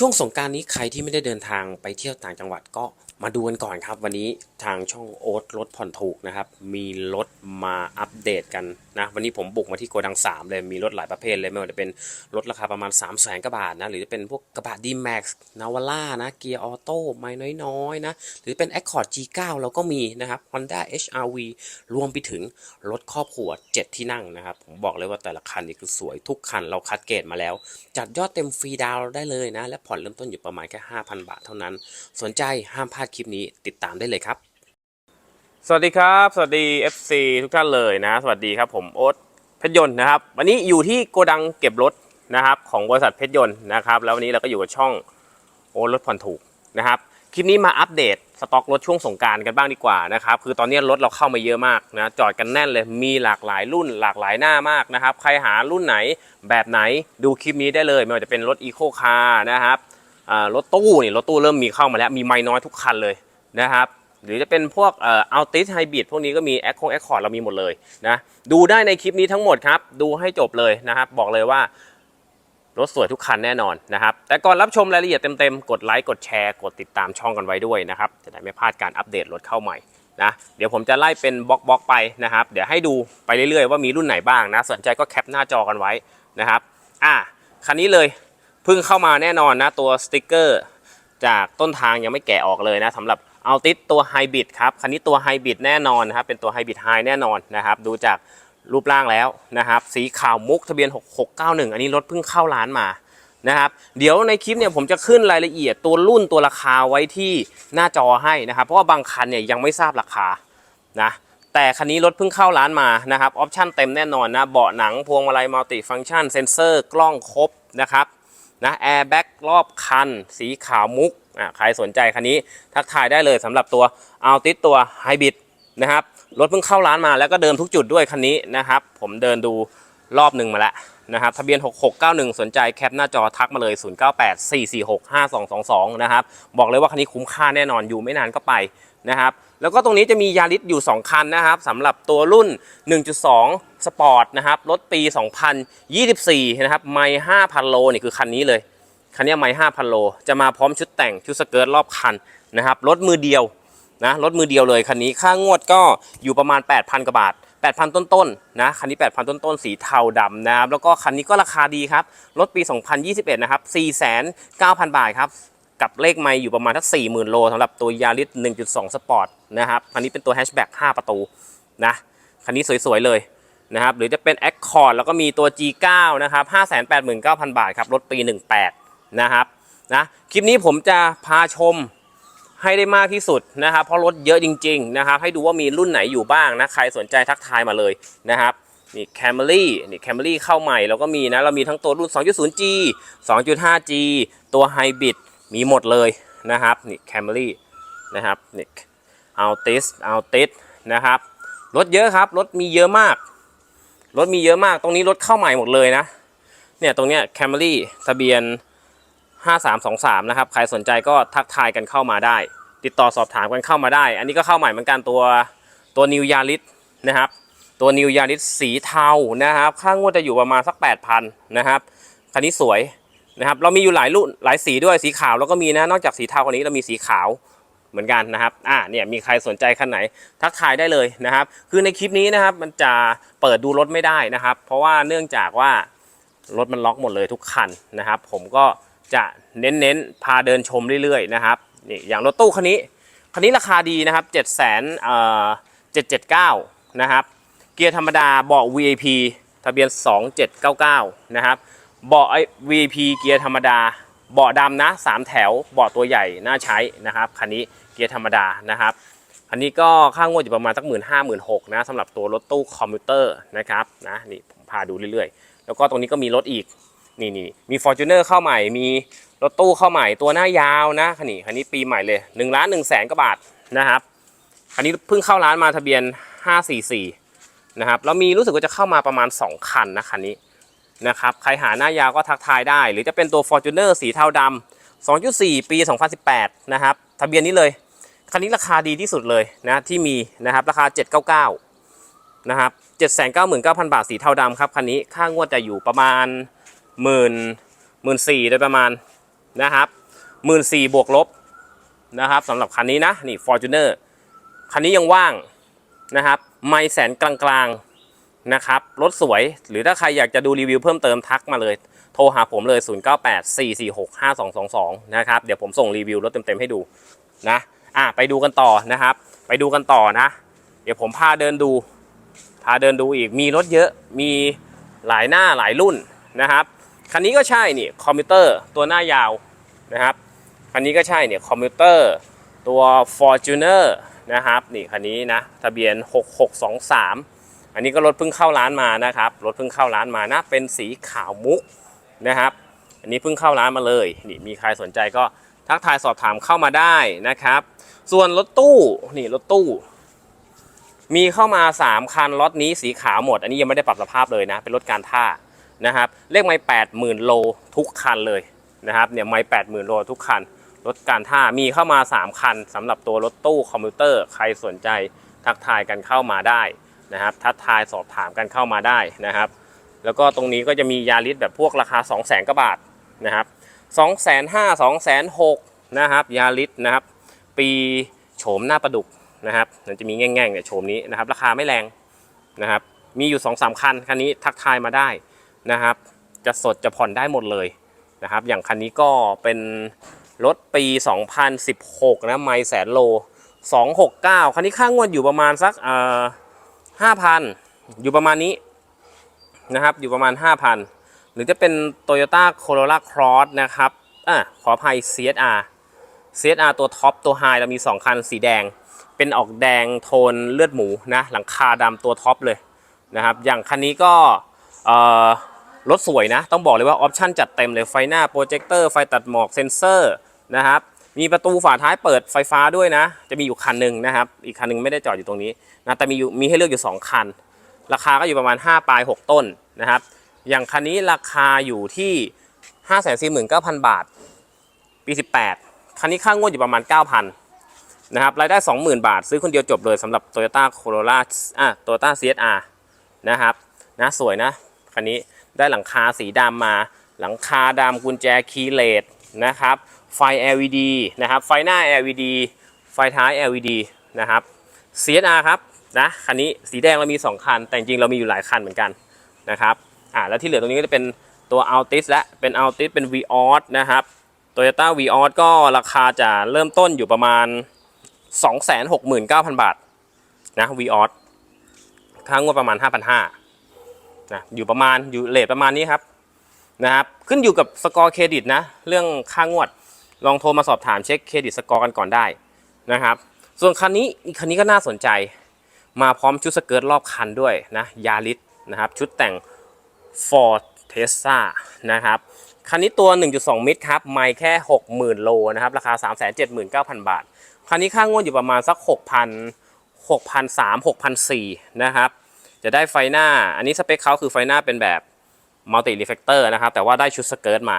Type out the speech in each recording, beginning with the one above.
ช่วงสงการนี้ใครที่ไม่ได้เดินทางไปเที่ยวต่างจังหวัดก็ มาดูกันก่อนครับวันนี้ทางช่องโอ๊ตรถผ่อนถูกนะครับ มีรถมาอัปเดตกันนะวันนี้ผมบุกมาที่โกดัง 3 เลยมีรถหลายประเภทเลยไม่ว่าจะเป็นรถราคาประมาณ 3 0 0แสนกว่าบาทนะหรือจะเป็นพวกกระบะดีแม็กซ์นาวาร่านะเกียร์ออโต้ไม่น้อยๆนะหรือเป็น Accord G9 เราก็มีนะครับ Honda HRV รวมไปถึงรถครอบครัว 7 ที่นั่งนะครับ ผมบอกเลยว่าแต่ละคันนี่คือสวยทุกคันเราคัดเกรดมาแล้ว จัดยอดเต็มฟรีดาวได้เลยนะและผ่อนเริ่มต้นอยู่ประมาณแค่5,000 บาทเท่านั้น สนใจห้ามพลาดคลิปนี้ติดตามได้เลยครับ สวัสดีครับ สวัสดี FC ทุกท่านเลยนะ สวัสดีครับผมโอ๊ตเพชรยนต์นะครับ วันนี้อยู่ที่โกดังเก็บรถนะครับของบริษัทเพชรยนต์นะครับแล้ววันนี้เราก็อยู่กับช่องโอ๊ตรถผ่อนถูกนะครับคลิปนี้มาอัปเดตสต็อกรถช่วงสงการกันบ้างดีกว่านะครับคือตอนนี้รถเราเข้ามาเยอะมากนะจอดกันแน่นเลยมีหลากหลายรุ่นหลากหลายหน้ามากนะครับใครหารุ่นไหนแบบไหนดูคลิปนี้ได้เลย ไม่ว่าจะเป็นรถอีโคคาร์นะครับ รถตู้นี่รถตู้เริ่มมีเข้ามาแล้วมีไม่น้อยทุกคันเลยนะครับหรือจะเป็นพวกเอ่ออัลติสไฮบริดพวกนี้ก็มีแอคโคแอคคอร์ดเรามีหมดเลยนะดูได้ในคลิปนี้ทั้งหมดครับ ดูให้จบเลยนะครับ บอกเลยว่ารถสวยทุกคันแน่นอนนะครับ แต่ก่อนรับชมรายละเอียดเต็มๆ กดไลค์กดแชร์ กดติดตามช่องกันไว้ด้วยนะครับ จะได้ไม่พลาดการอัปเดตรถเข้าใหม่นะเดี๋ยวผมจะไล่เป็นบล็อกบล็อกๆไปนะครับ เดี๋ยวให้ดูไปเรื่อยๆว่ามีรุ่นไหนบ้างนะ สนใจก็แคปหน้าจอกันไว้นะครับ อะคันนี้เลย เพิ่งเข้ามาแน่นอนนะตัวสติกเกอร์จากต้นทางยังไม่แกะออกเลยนะสำหรับเอาติสตัวไฮบริดครับคันนี้ตัวไฮบริดแน่นอนนะครับเป็นตัวไฮบริดไฮแน่นอนนะครับดูจากรูปร่างแล้วนะครับสีขาวมุกทะเบียน 6691 อันนี้รถเพิ่งเข้าร้านมานะครับเดี๋ยวในคลิปเนี่ยผมจะขึ้นรายละเอียดตัวรุ่นตัวราคาไว้ที่หน้าจอให้นะครับเพราะว่าบางคันเนี่ยยังไม่ทราบราคานะแต่คันนี้รถเพิ่งเข้าร้านมานะครับออปชั่นเต็มแน่นอนนะเบาะหนังพวงมาลัยมัลติฟังก์ชันเซนเซอร์กล้องครบนะครับ นะแอร์แบ็กรอบคัน สีขาวมุกอะใครสนใจคันนี้ทักทายได้เลยสำหรับตัวอัลติสตัวไฮบริดนะครับรถเพิ่งเข้าร้านมาแล้วก็เดินทุกจุดด้วยคันนี้นะครับ ผมเดินดูรอบหนึ่งมาแล้วนะครับทะเบียน 6691 สนใจแคปหน้าจอทักมาเลย 0984465222 นะครับ บอกเลยว่าคันนี้คุ้มค่าแน่นอนอยู่ไม่นานก็ไปนะครับ แล้วก็ตรงนี้จะมียาริสอยู่ 2 คันนะครับสำหรับตัวรุ่น 1.2 สปอร์ตนะครับรถปี 2024 นะครับไม่5,000 โลนี่คือคันนี้เลย คันนี้ไม่5,000 โล จะมาพร้อมชุดแต่งชุดสเกิร์ตรอบคันนะครับรถมือเดียวนะรถมือเดียวเลยคันนี้ค่างวดก็อยู่ประมาณ 8,000 กว่าบาท 8,000 ต้นๆนะคันนี้ 8,000 ต้นๆ สีเทาดำนะครับแล้วก็คันนี้ก็ราคาดีครับรถปี 2021 นะครับ 4,900บาทครับ กับเลขไม่อยู่ประมาณทัก40,000 โลสำหรับตัวยาริส1.2 สปอร์ตนะครับคันนี้เป็นตัวแฮชแบ็ก5ประตูนะคันนี้สวยๆเลยนะครับหรือจะเป็น Accord แล้วก็มีตัว G9 นะครับ589,000 บาทครับรถปี 18 นะครับนะคลิปนี้ผมจะพาชมให้ได้มากที่สุดนะครับ เพราะรถเยอะจริงๆนะครับให้ดูว่ามีรุ่นไหนอยู่บ้างนะใครสนใจทักทายมาเลยนะครับนี่ Camry นี่ Camry เข้าใหม่เราก็มีนะเรามีทั้งตัวรุ่น 2.0G 2.5G ตัว Hybrid มีหมดเลยนะครับนี่ Camry นะครับนี่ Altis Altis นะครับรถเยอะครับรถมีเยอะมากรถมีเยอะมากตรงนี้รถเข้าใหม่หมดเลยนะเนี่ยตรงเนี้ย Camry ทะเบียน 5323นะครับใครสนใจก็ทักทายกันเข้ามาได้ ติดต่อสอบถามกันเข้ามาได้ อันนี้ก็เข้าใหม่เหมือนกันตัวตัว New Yaris นะครับตัว New Yaris สีเทานะครับ ค่างวดจะอยู่ประมาณสัก 8,000นะครับคันนี้สวย นะครับเรามีอยู่หลายรุ่นหลายสีด้วยสีขาวแล้วก็มีนะนอกจากสีเทาคนนี้เรามีสีขาวเหมือนกันนะครับอ่าเนี่ยมีใครสนใจคันไหนทักทายได้เลยนะครับ คือในคลิปนี้นะครับมันจะเปิดดูรถไม่ได้นะครับ เพราะว่าเนื่องจากว่ารถมันล็อกหมดเลยทุกคันนะครับ ผมก็จะเน้นๆพาเดินชมเรื่อยๆนะครับนี่อย่างรถตู้คันนี้คันนี้ราคาดีนะครับ7 0 0 0 0เอ่อ779นะครับเกียร์ธรรมดาเบาะ VIP ทะเบียน 2799นะครับ เบาะไอ้ V P เกียร์ธรรมดา เบาะดำนะ3แถว เบาะตัวใหญ่น่าใช้นะครับคันนี้เกียร์ธรรมดานะครับอันนี้ก็ค่างวดอยู่ประมาณสักหมื่นห้าหมื่นหกนะสำหรับตัวรถตู้คอมพิวเตอร์นะครับนะนี่ผมพาดูเรื่อยๆ แล้วก็ตรงนี้ก็มีรถอีกนี่นี่มี f o r t u n e r เข้าใหม่มีรถตู้เข้าใหม่ตัวหน้ายาวนะคันนี้คันนี้ปีใหม่เลย1นึ่งล้านหนึ่งแสนกว่าบาทนะครับคันนี้เพิ่งเข้าร้านมาทะเบียน 544นะครับแล้วมีรู้สึกว่าจะเข้ามาประมาณ 2 คันนะคันนี้ นะครับใครหาหน้ายาวก็ทักทายได้ หรือจะเป็นตัว Fortuner สีเทาดำ2.4 ปี 2018 นะครับทะเบียนนี้เลยคันนี้ราคาดีที่สุดเลยนะที่มีนะครับราคา 799นะครับ799,000 บาทสีเทาดำครับคันนี้ค่างวดจะอยู่ประมาณหมื่นหมื่นสี่โดยประมาณนะครับหมื่นสี่บวกลบนะครับสำหรับคันนี้นะนี่ Fortuner คันนี้ยังว่างนะครับไม่แสนกลางๆ นะครับรถสวยหรือถ้าใครอยากจะดูรีวิวเพิ่มเติมทักมาเลย โทรหาผมเลย 0984465222 นะครับ เดี๋ยวผมส่งรีวิวรถเต็มๆให้ดูนะอะไปดูกันต่อนะครับ ไปดูกันต่อนะ เดี๋ยวผมพาเดินดู พาเดินดูอีกมีรถเยอะมีหลายหน้าหลายรุ่นนะครับคันนี้ก็ใช่นี่คอมพิวเตอร์ตัวหน้ายาวนะครับคันนี้ก็ใช่เนี่ยคอมพิวเตอร์ตัว Fortuner นะครับนี่คันนี้นะทะเบียน 6623 อันนี้ก็รถเพิ่งเข้าร้านมานะครับ รถเพิ่งเข้าร้านมานะ เป็นสีขาวมุกนะครับ อันนี้เพิ่งเข้าร้านมาเลย นี่มีใครสนใจก็ทักทายสอบถามเข้ามาได้นะครับ ส่วนรถตู้นี่รถตู้ มีเข้ามา 3 คันล็อตนี้สีขาวหมด อันนี้ยังไม่ได้ปรับสภาพเลยนะ เป็นรถการท่านะครับเลขไม่แปดหมื่นโลทุกคันเลยนะครับเนี่ยไม่แปดหมื่นโลทุกคันรถการท่ามีเข้ามา 3 คันสำหรับตัวรถตู้คอมพิวเตอร์ใครสนใจทักทายกันเข้ามาได้ นะครับ ทักทายสอบถามกันเข้ามาได้นะครับ แล้วก็ตรงนี้ก็จะมียาริสแบบพวกราคา 2 0 0แสนกว่าบาทนะครับ2 5 0 0 0 2 6 0 0นะครับ ยาริสนะครับ ปีโฉมหน้าประดุกนะครับมันจะมีแง่งๆเนี่ยโฉมนี้นะครับ ราคาไม่แรงนะครับ มีอยู่2อสคันคันนี้ทักทายมาได้นะครับ จะสดจะผ่อนได้หมดเลยนะครับ อย่างคันนี้ก็เป็นรถปี 2016 นะ ไมล์แสนโล 269 คันนี้ค่างวดอยู่ประมาณสักเอ่อ 5,000อยู่ประมาณนี้นะครับ อยู่ประมาณ5,000หรือจะเป็น Toyota Corolla Cross นะครับอะขออภัย CSR CSR ตัวท็อปตัวไฮเรามี 2 คันสีแดง เป็นออกแดงโทนเลือดหมูนะ หลังคาดำตัวท็อปเลยนะครับ อย่างคันนี้ก็รถสวยนะ ต้องบอกเลยว่าออปชั่นจัดเต็มเลย ไฟหน้าโปรเจคเตอร์ ไฟตัดหมอกเซนเซอร์นะครับ มีประตูฝาท้ายเปิดไฟฟ้าด้วยนะ จะมีอยู่คันหนึ่งนะครับ อีกคันหนึ่งไม่ได้จอดอยู่ตรงนี้นะแต่มีอยู่มีให้เลือกอยู่ 2 คัน ราคาก็อยู่ประมาณ 5 ปลาย 6 ต้นนะครับ อย่างคันนี้ราคาอยู่ที่ 549,000 บาท ปี 18 คันนี้ค่างวดอยู่ประมาณ 9,000นะครับรายได้ 20,000 บาท ซื้อคนเดียวจบเลยสำหรับ Toyota Corolla อะ Toyota CSR นะครับนะสวยนะคันนี้ได้หลังคาสีดำมาหลังคาดำกุญแจคีย์เลสนะครับ ไฟ LED นะครับ ไฟหน้า LED ไฟท้าย LED นะครับ CSR ครับนะคันนี้สีแดงเรามี 2 คัน แต่จริงเรามีอยู่หลายคันเหมือนกันนะครับอ่าแล้วที่เหลือตรงนี้ก็จะเป็นตัว Altis และเป็น Altis เป็น Vios นะครับ Toyota Vios ก็ราคาจะเริ่มต้นอยู่ประมาณ 269,000 บาทนะ Vios ค่างวดประมาณ 5,500นะอยู่ประมาณอยู่เลทประมาณนี้ครับนะครับขึ้นอยู่กับสกอร์เครดิตนะ เรื่องค่างวด ลองโทรมาสอบถามเช็คเครดิตสกอร์กันก่อนได้นะครับ ส่วนคันนี้อีกคันนี้ก็น่าสนใจ มาพร้อมชุดสเกิร์ตรอบคันด้วยนะยาริสนะครับ ชุดแต่ง Ford t e s l a นะครับคันนี้ตัว 1.2 มิตรครับ ไม่แค่ 60,000 โลนะครับ ราคา 379,000 บาท คันนี้ค่างวดอยู่ประมาณสัก 6,000 6,300 6,400นะครับ จะได้ไฟหน้า อันนี้สเปคเขาคือไฟหน้าเป็นแบบมัลติรีเฟกเตอร์นะครับ แต่ว่าได้ชุดสเกิร์ตมา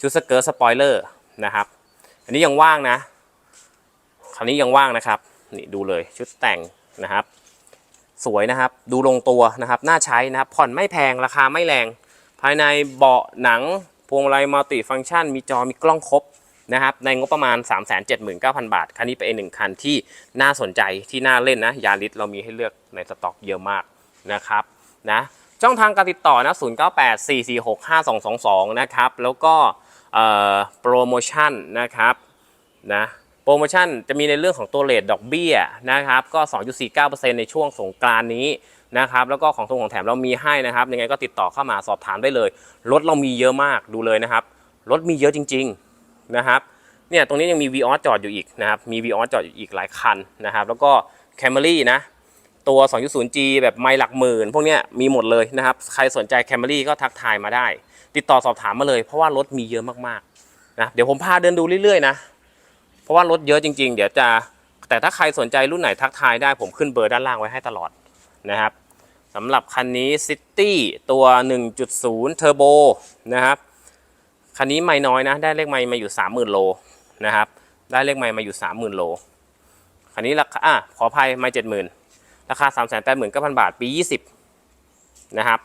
ชุดสเกิร์ตสปอยเลอร์ นะครับ อันนี้ยังว่างนะคันนี้ยังว่างนะครับ นี่ดูเลยชุดแต่งนะครับ สวยนะครับ ดูลงตัวนะครับ น่าใช้นะครับ ผ่อนไม่แพง ราคาไม่แรง ภายในเบาะหนัง พวงมาลัยมัลติฟังก์ชัน มีจอ มีกล้องครบนะครับ ในงบประมาณ 379,000 บาท คันนี้เป็นหนึ่งคันที่น่าสนใจ ที่น่าเล่นนะ ยาริสเรามีให้เลือกในสต็อกเยอะมากนะครับนะช่องทางการติดต่อนะ 0984465222 นะครับ แล้วก็ โปรโมชั่นนะครับนะโปรโมชั่นจะมีในเรื่องของตัวเลทดอกเบี้ยนะครับก็ 2.49%ในช่วงสงกรานนี้นะครับแล้วก็ของทรงของแถมเรามีให้นะครับยังไงก็ติดต่อเข้ามาสอบถามได้เลยรถเรามีเยอะมากดูเลยนะครับรถมีเยอะจริงๆนะครับเนี่ยตรงนี้ยังมี v ีออจอดอยู่อีกนะครับมี v ีออจอดอยู่อีกหลายคันนะครับแล้วก็ Camry นะ ตัว 2.0G แบบไม่หลักหมื่น พวกเนี้ยมีหมดเลยนะครับ ใครสนใจ Camry ก็ทักทายมาได้ ติดต่อสอบถามมาเลย เพราะว่ารถมีเยอะมากๆนะเดี๋ยวผมพาเดินดูเรื่อยๆนะ เพราะว่ารถเยอะจริง ๆ เดี๋ยวจะแต่ถ้าใครสนใจรุ่นไหนทักทายได้ผมขึ้นเบอร์ด้านล่างไว้ให้ตลอดนะครับสำหรับคันนี้ City ตัว 1.0 Turbo นะครับคันนี้ไม่น้อยนะ ได้เลขไม่มาอยู่ 30,000 โลนะครับได้เลขไม่มาอยู่ 30,000 โลคันนี้ราคาอะขออภัยไม่70,000 ราคา 3 8 9 0 0 0 บาท ปี 20 นะครับ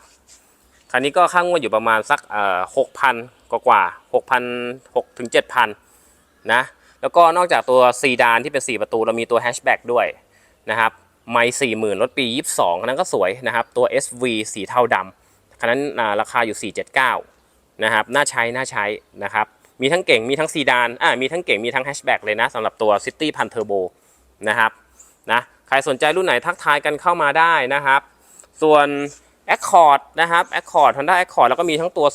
คันนี้ก็ค่างวดอยู่ประมาณสักเอ่อหกพันกว่ากว่าหกพันหกถึงเจ็ดพันนะ แล้วก็นอกจากตัวซีดานที่เป็น 4 ประตู เรามีตัวแฮชแบ็กด้วยนะครับ ไม่สี่หมื่นรถปี 22คันนั้นก็สวยนะครับ ตัว SV สีเทาดำคันนั้นาราคาอยู่ 479 นะครับ น่าใช้ น่าใช้นะครับ มีทั้งเก่ง มีทั้งซีดาน อ่า มีทั้งเก่ง มีทั้งแฮชแบ็กเลยนะสำหรับตัว City พันเทอร์โบนะครับ นะ ใครสนใจรุ่นไหนทักทายกันเข้ามาได้นะครับ ส่วน Accord นะครับ Accord Honda Accord แล้วก็มีทั้งตัว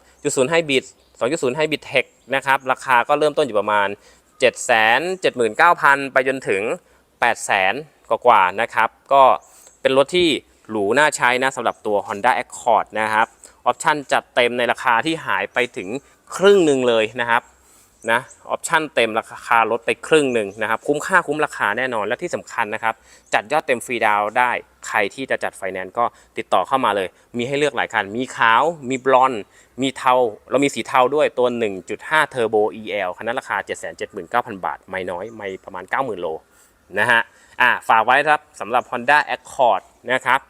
2.0 Hybrid 2.0 Hybrid Tech นะครับ ราคาก็เริ่มต้นอยู่ประมาณ 779,000 ไปจนถึง 800,000 กว่าๆนะครับ ก็เป็นรถที่หรูน่าใช้นะสำหรับตัว Honda Accord นะครับ ออปชั่นจัดเต็มในราคาที่หายไปถึงครึ่งหนึ่งเลยนะครับ นะออปชั่นเต็มราคาลดไปครึ่งหนึ่งนะครับคุ้มค่าคุ้มราคาแน่นอนและที่สำคัญนะครับจัดยอดเต็มฟรีดาวได้ใครที่จะจัดไฟแนนซ์ก็ติดต่อเข้ามาเลย มีให้เลือกหลายคัน มีขาว มีบลอนมีเทา เรามีสีเทาด้วยตัว 1.5 Turbo EL คันนั้นราคา 779,000 บาท ไม่น้อย ไม่ประมาณ 90,000 โลนะฮะอ่าฝากไว้ครับสำหรับ Honda Accord นะครับ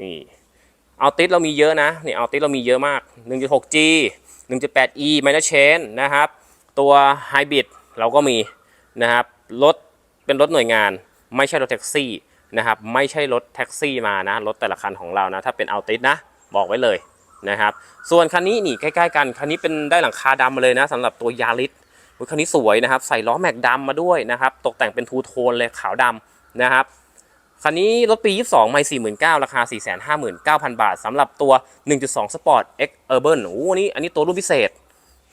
นี่เอาติสเรามีเยอะนะนี่เอาติสเรามีเยอะมาก 1.6G 1.8E minor chain นะครับ ตัวไฮบริดเราก็มีนะครับรถเป็นรถหน่วยงาน ไม่ใช่รถแท็กซี่นะครับไม่ใช่รถแท็กซี่มานะรถแต่ละคันของเรานะถ้าเป็นเอาติสนะบอกไว้เลยนะครับส่วนคันนี้นี่ใกล้ๆกันคันนี้เป็นได้หลังคาดำมาเลยนะสำหรับตัวยาริสคันนี้สวยนะครับใส่ล้อแม็กดำมาด้วยนะครับตกแต่งเป็นทูโทนเลยขาวดำนะครับคันนี้รถปี 22 ไม่ 49,000ราคา 459,000 บาทสำหรับตัว 1.2 Sport X Urban โอ้โหอันนี้อันนี้ตัวรุ่นพิเศษ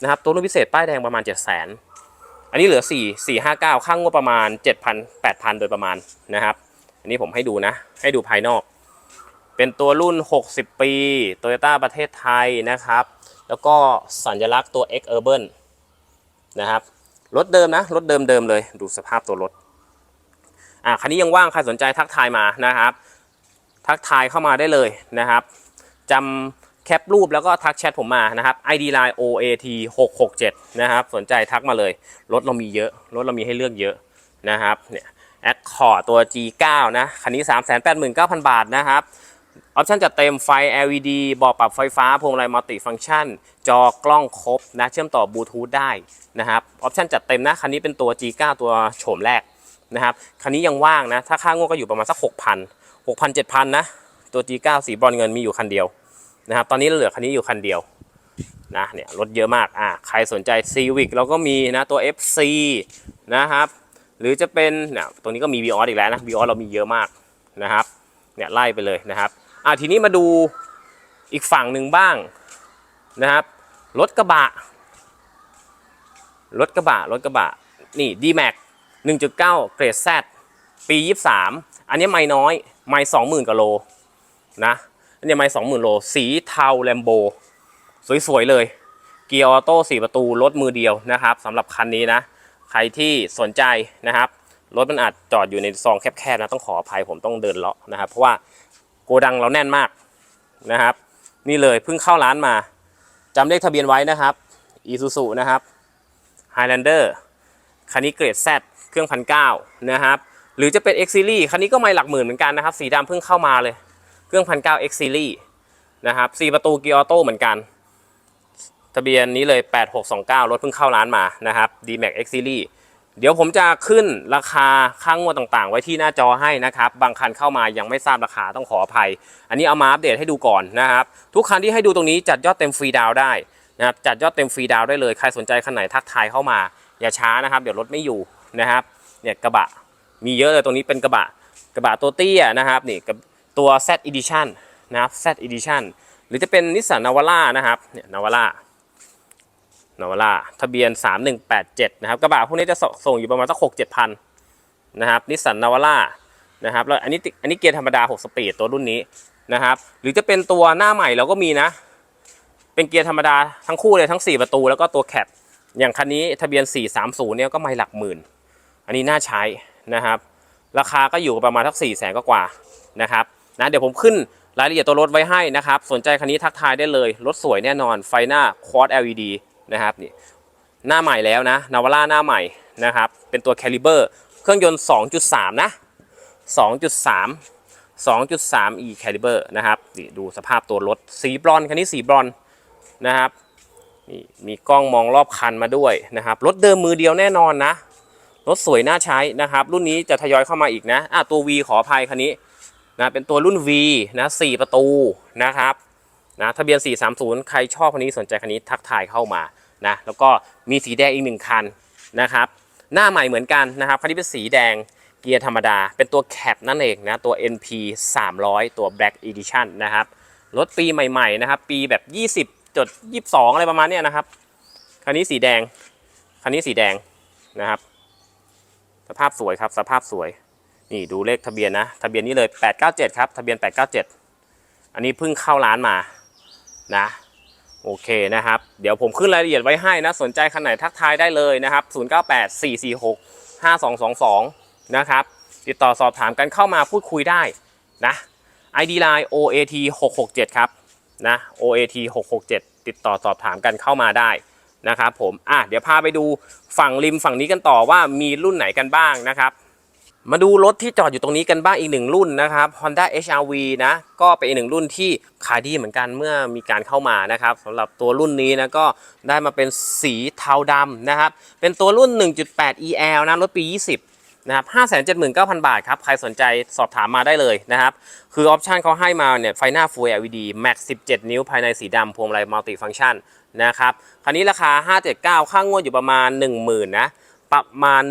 นะครับตัวรุ่นพิเศษป้ายแดงประมาณ 700,000อันนี้เหลือ 4 459 ข้างงบประมาณ 7,000 8,000 โดยประมาณนะครับ อันนี้ผมให้ดูนะ ให้ดูภายนอก เป็นตัวรุ่น 60 ปี Toyota ประเทศไทยนะครับ แล้วก็สัญลักษณ์ตัว X Urban นะครับรถเดิมนะรถเดิมเดิมเลย ดูสภาพตัวรถอะคันนี้ยังว่างใครสนใจทักทายมานะครับ ทักทายเข้ามาได้เลยนะครับจำ แคปรูปแล้วก็ทักแชทผมมานะครับ ID line OAT 667นะครับ สนใจทักมาเลย รถเรามีเยอะ รถเรามีให้เลือกเยอะนะครับ เนี่ยแอคคอร์ตัว G9 นะ คันนี้ 389,000 บาทนะครับ ออปชั่นจัดเต็มไฟ LED บอกปรับไฟฟ้า พวงมาลัยมัลติฟังก์ชัน จอกล้องครบนะ เชื่อมต่อบลูทูธได้นะครับ ออปชั่นจัดเต็มนะ คันนี้เป็นตัว G9 ตัวโฉมแรกนะครับ คันนี้ยังว่างนะ ถ้าค่างวดก็อยู่ประมาณสัก 6,000 6,000 7,000 นะ ตัว G9 สีบรอนเงินมีอยู่คันเดียว นะครับ ตอนนี้เหลือคันนี้อยู่คันเดียวนะเนี่ยรถเยอะมากอะใครสนใจ Civic เราก็มีนะตัว FC นะครับหรือจะเป็นเนี่ยตัวนี้ก็มี Vios อีกแล้วนะ Vios เรามีเยอะมากนะครับเนี่ยไล่ไปเลยนะครับอะทีนี้มาดูอีกฝั่งหนึ่งบ้างนะครับรถกระบะรถกระบะรถกระบะนี่ D-Max 1.9 เกรด Z ปี 23 อันนี้ไม่น้อย ไม่20,000กว่าโลนะ อันนี้ไม่20,000โล สีเทาแลมโบ สวยๆเลย เกียร์ออโต้4ประตูรถมือเดียวนะครับสำหรับคันนี้นะ ใครที่สนใจนะครับรถมันอาจจอดอยู่ในซองแคบๆนะต้องขออภัยผมต้องเดินเลาะนะครับ เพราะว่าโกดังเราแน่นมากนะครับ นี่เลยเพิ่งเข้าร้านมาจำเลขทะเบียนไว้นะครับ Isuzu นะครับ Highlander คันนี้เกรด Z เครื่องพันเก้านะครับ หรือจะเป็น X Series คันนี้ก็ไม่หลักหมื่นเหมือนกันนะครับ สีดำเพิ่งเข้ามาเลย เครื่องพันเก้า X Series นะครับ4ประตูเกียร์ออโต้เหมือนกัน ทะเบียนนี้เลย 8629 รถเพิ่งเข้าร้านมานะครับ D-Max X Series เดี๋ยวผมจะขึ้นราคาค่างวดต่างๆ ไว้ที่หน้าจอให้นะครับ บางคันเข้ามายังไม่ทราบราคาต้องขออภัย อันนี้เอามาอัปเดตให้ดูก่อนนะครับ ทุกคันที่ให้ดูตรงนี้จัดยอดเต็มฟรีดาวได้นะครับจัดยอดเต็มฟรีดาวได้เลย ใครสนใจคันไหนทักทายเข้ามา อย่าช้านะครับ เดี๋ยวรถไม่อยู่นะครับ เนี่ยกระบะมีเยอะเลยตรงนี้เป็นกระบะกระบะตัวเตี้ยนะครับนี่กับ ตัว Z Edition นะครับ Z Edition หรือจะเป็นนิสสันนาวาร่านะครับเนี่ยนาวาร่านาวาร่าทะเบียน 3187 นะครับกระบะพวกนี้จะส่งอยู่ประมาณสัก6 7พันนะครับนิสสันนาวาร่านะครับแล้วอันนี้ติอันนี้เกียร์ธรรมดา 6 สปีดตัวรุ่นนี้นะครับ หรือจะเป็นตัวหน้าใหม่เราก็มีนะ เป็นเกียร์ธรรมดาทั้งคู่เลยทั้ง 4 ประตูแล้วก็ตัวแคปอย่างคันนี้ทะเบียน 430 เนี่ยก็ไม่หลักหมื่น อันนี้น่าใช้นะครับ ราคาก็อยู่ประมาณทัก4แสนกว่านะครับ นะเดี๋ยวผมขึ้นรายละเอียดตัวรถไว้ให้นะครับ สนใจคันนี้ทักทายได้เลย รถสวยแน่นอน ไฟหน้า Quad LED นะครับนี่หน้าใหม่แล้วนะนาวาร่าหน้าใหม่นะครับ เป็นตัว Caliber เครื่องยนต์ 2.3 นะ 2.3 2.3 e caliber นะครับนี่ดูสภาพตัวรถ สีบรอนคันนี้สีบรอนนะครับนี่มีกล้องมองรอบคันมาด้วยนะครับ รถเดิมมือเดียวแน่นอนนะ รถสวยน่าใช้นะครับ รุ่นนี้จะทยอยเข้ามาอีกนะอะตัว V ขออภัยคันนี้ นะเป็นตัวรุ่น V นะ4ประตูนะครับนะทะเบียน 430 ใครชอบคันนี้สนใจคันนี้ทักทายเข้ามานะแล้วก็มีสีแดงอีกหนึ่งคันนะครับหน้าใหม่เหมือนกันนะครับคันนี้เป็นสีแดงเกียร์ธรรมดา เป็นตัวแคปนั่นเองนะตัว NP 300 ตัว Black Edition นะครับรถปีใหม่ๆนะครับปีแบบ 20จด22 อะไรประมาณนี้นะครับคันนี้สีแดงคันนี้สีแดงนะครับ สภาพสวยครับสภาพสวย นี่ดูเลขทะเบียนนะ ทะเบียนนี้เลย 897 ครับ ทะเบียน 897 อันนี้เพิ่งเข้าร้านมานะ โอเคนะครับ เดี๋ยวผมขึ้นรายละเอียดไว้ให้นะ สนใจคันไหนทักทายได้เลยนะครับ 098446 5222 นะครับ ติดต่อสอบถามกันเข้ามาพูดคุยได้นะ ID line OAT 667 ครับนะ OAT 667 ติดต่อสอบถามกันเข้ามาได้นะครับผม อะ เดี๋ยวพาไปดูฝั่งริมฝั่งนี้กันต่อว่ามีรุ่นไหนกันบ้างนะครับ มาดูรถที่จอดอยู่ตรงนี้กันบ้างอีกหนึ่งรุ่นนะครับ Honda HRV นะ ก็เป็นอีกหนึ่งรุ่นที่ขายดีเหมือนกันเมื่อมีการเข้ามานะครับสำหรับตัวรุ่นนี้นะก็ได้มาเป็นสีเทาดำนะครับ เป็นตัวรุ่น 1.8 EL นะรถปี 20 นะครับ 579,000 บาทครับ ใครสนใจสอบถามมาได้เลยนะครับ คือออปชันเขาให้มาเนี่ยไฟหน้า Full LED Max 17 นิ้วภายในสีดำพวงมาลัยมัลติฟังชันนะครับ คันนี้ราคา 579 ค่างวดอยู่ประมาณ 10,000นะ ประมาณ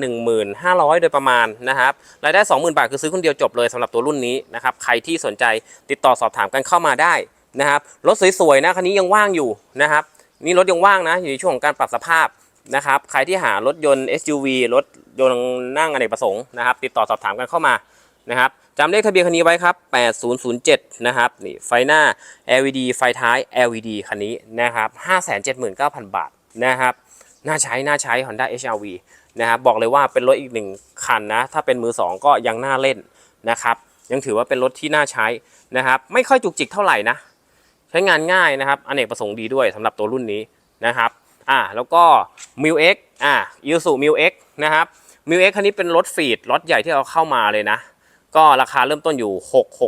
1,500 โดยประมาณนะครับรายได้ 20,000 บาทคือซื้อคนเดียวจบเลยสำหรับตัวรุ่นนี้นะครับใครที่สนใจติดต่อสอบถามกันเข้ามาได้นะครับรถสวยๆนะคันนี้ยังว่างอยู่นะครับนี่รถยังว่างนะอยู่ในช่วงของการปรับสภาพนะครับใครที่หารถยนต์ SUV รถยนต์นั่งอเนกประสงค์นะครับติดต่อสอบถามกันเข้ามานะครับจำเลขทะเบียนคันนี้ไว้ครับ 8007 นะครับนี่ไฟหน้า LED ไฟท้าย LED คันนี้นะครับ 579,000 บาทนะครับ น่าใช้น่าใช้ Honda HRV นะครับบอกเลยว่าเป็นรถอีกหนึ่งคันนะ ถ้าเป็นมือ 2 ก็ยังน่าเล่นนะครับยังถือว่าเป็นรถที่น่าใช้นะครับ ไม่ค่อยจุกจิกเท่าไหร่นะ ใช้งานง่ายนะครับอเนกประสงค์ดีด้วยสำหรับตัวรุ่นนี้นะครับอ่าแล้วก็ m i l X อ่า i s u m i l X นะครับ m i l X คันนี้เป็นรถฟีดรถใหญ่ที่เอาเข้ามาเลยนะ ก็ราคาเริ่มต้นอยู่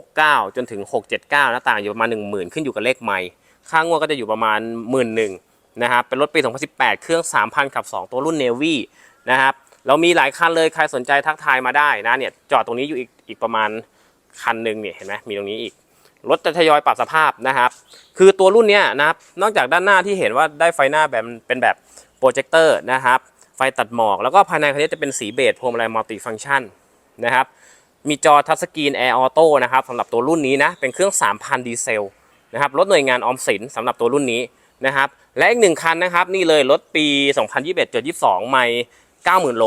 669 จนถึง 679หน้าต่างอยู่ประมาณ10,000 ขึ้นอยู่กับเลขไมล์ค่างวดก็จะอยู่ประมาณ 1 1 0 0 0 นะครับเป็นรถปี 2018 เครื่อง 3,000 ขับ 2 ตัวรุ่น Navy นะครับเรามีหลายคันเลย ใครสนใจทักทายมาได้นะเนี่ยจอดตรงนี้อยู่อีกอีกประมาณคันหนึ่งเนี่ยเห็นไหมมีตรงนี้อีกรถจะทยอยปรับสภาพนะครับ คือตัวรุ่นเนี้ยนะครับนอกจากด้านหน้าที่เห็นว่าได้ไฟหน้าแบบเป็นแบบโปรเจคเตอร์นะครับไฟตัดหมอก แล้วก็ภายในคันนี้จะเป็นสีเบจพวงมาลัยมัลติฟัง c t ชันนะครับมีจอทัชสกรีนแอร์ออโต้นะครับสำหรับตัวรุ่นนี้นะเป็นเครื่อง 3,000 ดีเซลนะครับรถหน่วยงานออมสินสำหรับตัวรุ่นนี้ นะครับ และอีกหนึ่งคันนะครับ นี่เลยรถปี 2021-22 ไม่90,000 โล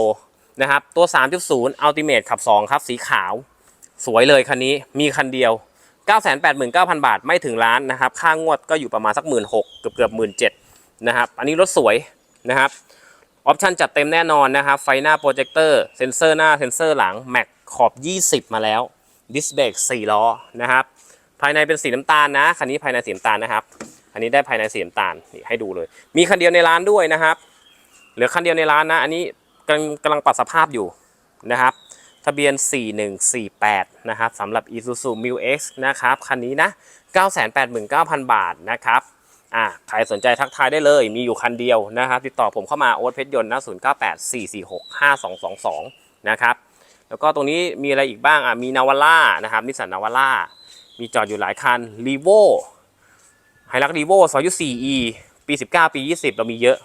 นะครับ ตัว 3.0 Ultimate ขับ 2 ครับ สีขาว สวยเลยคันนี้มีคันเดียว 989,000 บาทไม่ถึงล้านนะครับ ค่างวดก็อยู่ประมาณสัก 1 6 0 0เกือบเกือบหมื่นเนะครับ อันนี้รถสวยนะครับออปชันจัดเต็มแน่นอนนะครับ ไฟหน้าโปรเจคเตอร์เซ็นเซอร์หน้าเซ็นเซอร์หลังแม็กขอบ 20 มาแล้วดิสเบรก4ล้อนะครับ ภายในเป็นสีน้ำตาลนะ คันนี้ภายในสีน้ำตาลนะครับ อันนี้ได้ภายในสีน้ำตาลนี่ให้ดูเลย มีคันเดียวในร้านด้วยนะครับ เหลือคันเดียวในร้านนะ อันนี้กำลังกำลังปรับสภาพอยู่นะครับ ทะเบียน 4148 นะครับสำหรับ Isuzu m i l X นะครับ คันนี้นะ 989,000 บาทนะครับอ่าใครสนใจทักทายได้เลย มีอยู่คันเดียวนะครับ ติดต่อผมเข้ามาโอ๊ตเพชรยนต์นะ0984465222 นะครับ แล้วก็ตรงนี้มีอะไรอีกบ้างอะมีนาวาร่านะครับนิสสันนาวาร่ามีจอดอยู่หลายคันรีโว ไฮรักรีโว 2.4e ปี19ปี20เรามีเยอะ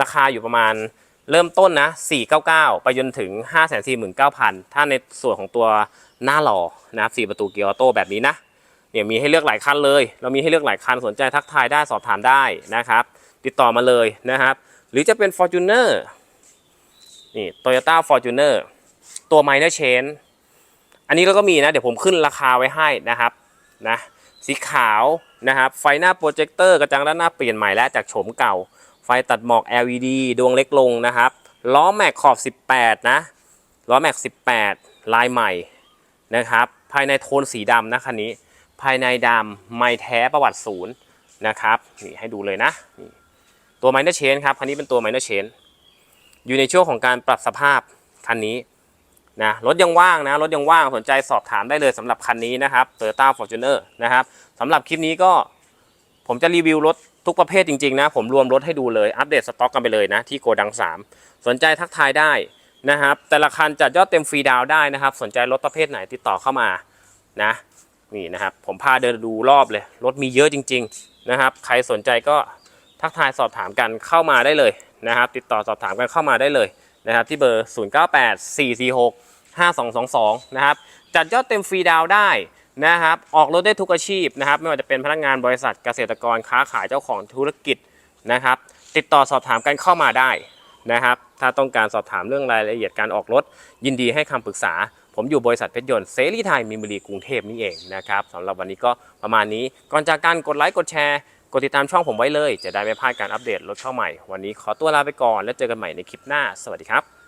ราคาอยู่ประมาณเริ่มต้นนะ499ไปจนถึง549,000ถ้าในส่วนของตัวหน้าหล่อนะครับ4ประตูเกียร์ออโต้แบบนี้นะเนี่ยมีให้เลือกหลายคันเลย เรามีให้เลือกหลายคันสนใจทักทายได้สอบถามได้นะครับ ติดต่อมาเลยนะครับ หรือจะเป็น Fortuner นี่ Toyota Fortuner ตัว Minor Change อันนี้เราก็มีนะ เดี๋ยวผมขึ้นราคาไว้ให้นะครับนะสีขาว นะครับ ไฟหน้าโปรเจคเตอร์กระจังด้านหน้าเปลี่ยนใหม่แล้วจากโฉมเก่า ไฟตัดหมอก LED ดวงเล็กลงนะครับ ล้อแม็กขอบ 18 นะ ล้อแม็ก 18 ลายใหม่นะครับ ภายในโทนสีดำนะคันนี้ ภายในดำไม่แท้ประวัติศูนย์นะครับ นี่ให้ดูเลยนะนี่ตัวไมเนอร์เชนครับ คันนี้เป็นตัวไมเนอร์เชนอยู่ในช่วงของการปรับสภาพคันนี้ นะรถยังว่างนะรถยังว่างสนใจสอบถามได้เลยสำหรับคันนี้นะครับ Toyota Fortuner นะครับสำหรับคลิปนี้ก็ผมจะรีวิวรถทุกประเภทจริงๆนะ ผมรวมรถให้ดูเลย อัปเดตสต็อกกันไปเลยนะ ที่โกดัง 3 สนใจทักทายได้นะครับ แต่ละคันจัดยอดเต็มฟรีดาวได้นะครับ สนใจรถประเภทไหนติดต่อเข้ามานะนี่นะครับ ผมพาเดินดูรอบเลย รถมีเยอะจริง ๆนะครับ ใครสนใจก็ทักทายสอบถามกันเข้ามาได้เลยนะครับ ติดต่อสอบถามกันเข้ามาได้เลย นะครับที่เบอร์ 098446 5222 นะครับ จัดยอดเต็มฟรีดาวได้นะครับ ออกรถได้ทุกอาชีพนะครับ ไม่ว่าจะเป็นพนักงานบริษัทเกษตรกรค้าขายเจ้าของธุรกิจนะครับ ติดต่อสอบถามกันเข้ามาได้นะครับ ถ้าต้องการสอบถามเรื่องรายละเอียดการออกรถ ยินดีให้คำปรึกษา ผมอยู่บริษัทเพชรยนต์เสรีไทยมีนบุรีกรุงเทพนี่เองนะครับสำหรับวันนี้ก็ประมาณนี้ ก่อนจากการกดไลค์กดแชร์ กดติดตามช่องผมไว้เลย จะได้ไม่พลาดการอัปเดตรถเข้าใหม่ วันนี้ขอตัวลาไปก่อนแล้วเจอกันใหม่ในคลิปหน้า สวัสดีครับ